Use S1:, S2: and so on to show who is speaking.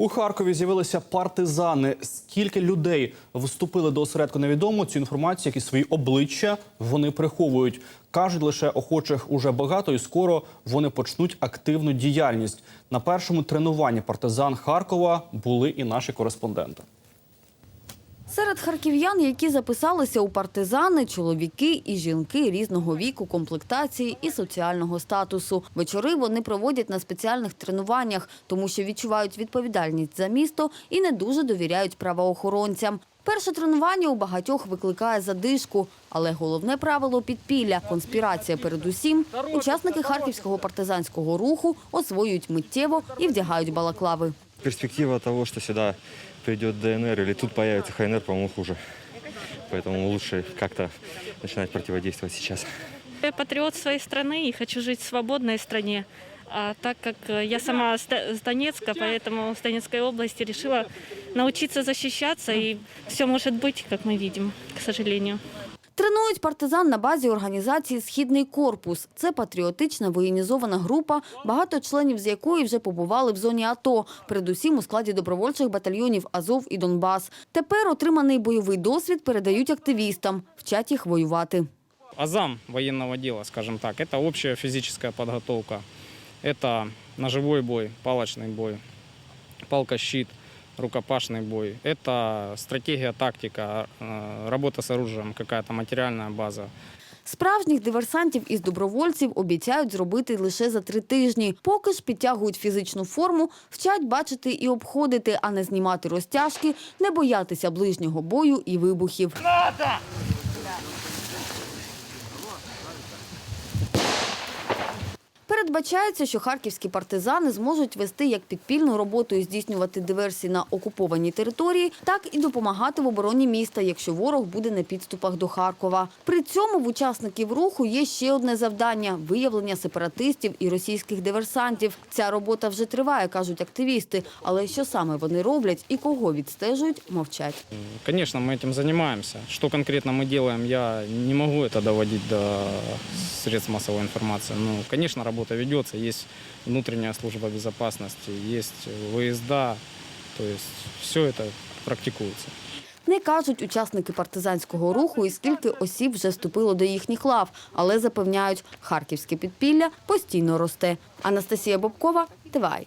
S1: У Харкові з'явилися партизани. Скільки людей вступили до осередку невідомо. Цю інформацію, як і свої обличчя, вони приховують. Кажуть, лише охочих уже багато, і скоро вони почнуть активну діяльність. На першому тренуванні партизан Харкова були і наші кореспонденти.
S2: Серед харків'ян, які записалися у партизани, чоловіки і жінки різного віку, комплектації і соціального статусу. Вечори вони проводять на спеціальних тренуваннях, тому що відчувають відповідальність за місто і не дуже довіряють правоохоронцям. Перше тренування у багатьох викликає задишку, але головне правило підпілля конспірація. Передусім, учасники харківського партизанського руху освоюють миттєво і вдягають балаклави.
S3: Перспектива того, что сюда придет ДНР или тут появится ХНР, по-моему, хуже. Поэтому лучше как-то начинать противодействовать сейчас.
S4: Я патриот своей страны и хочу жить в свободной стране. А так как э, я сама с Д- с Донецка, поэтому с Донецкой области решила научиться защищаться, и все может быть, как мы видим, к сожалению.
S2: Тренують партизан на базі організації Східний корпус. Це патріотична воєнізована група, багато членів з якої вже побували в зоні АТО, передусім у складі добровольчих батальйонів Азов і Донбас. Тепер отриманий бойовий досвід передають активістам, вчать їх воювати.
S5: Азам военного дела, скажем так, это общая физическая подготовка. Это ножевой бой, палочный бой, палка-щит, рукопашный бой. Это стратегия, тактика, э, работа с оружием, какая-то материальная база.
S2: Справжніх диверсантів із добровольців обіцяють зробити лише за три тижні. Поки ж підтягують фізичну форму, вчать бачити і обходити, а не знімати розтяжки, не боятися ближнього бою і вибухів. Передбачається, що харківські партизани зможуть вести як підпільну роботу і здійснювати диверсії на окупованій території, так і допомагати в обороні міста, якщо ворог буде на підступах до Харкова. При цьому в учасників руху є ще одне завдання виявлення сепаратистів і російських диверсантів. Ця робота вже триває, кажуть активісти. Але що саме вони роблять і кого відстежують, мовчать.
S5: Конечно, мы этим занимаемся. Что конкретно мы делаем, я не могу это доводить до средств массовой информации. Ну, конечно, работа ведется, есть внутренняя служба безопасности, есть выезда, то есть все это практикуется.
S2: Не кажуть учасники партизанського руху і скільки осіб вже вступило до їхніх лав, але запевняють, харківське підпілля постійно росте. Анастасія Бобкова, Тивай.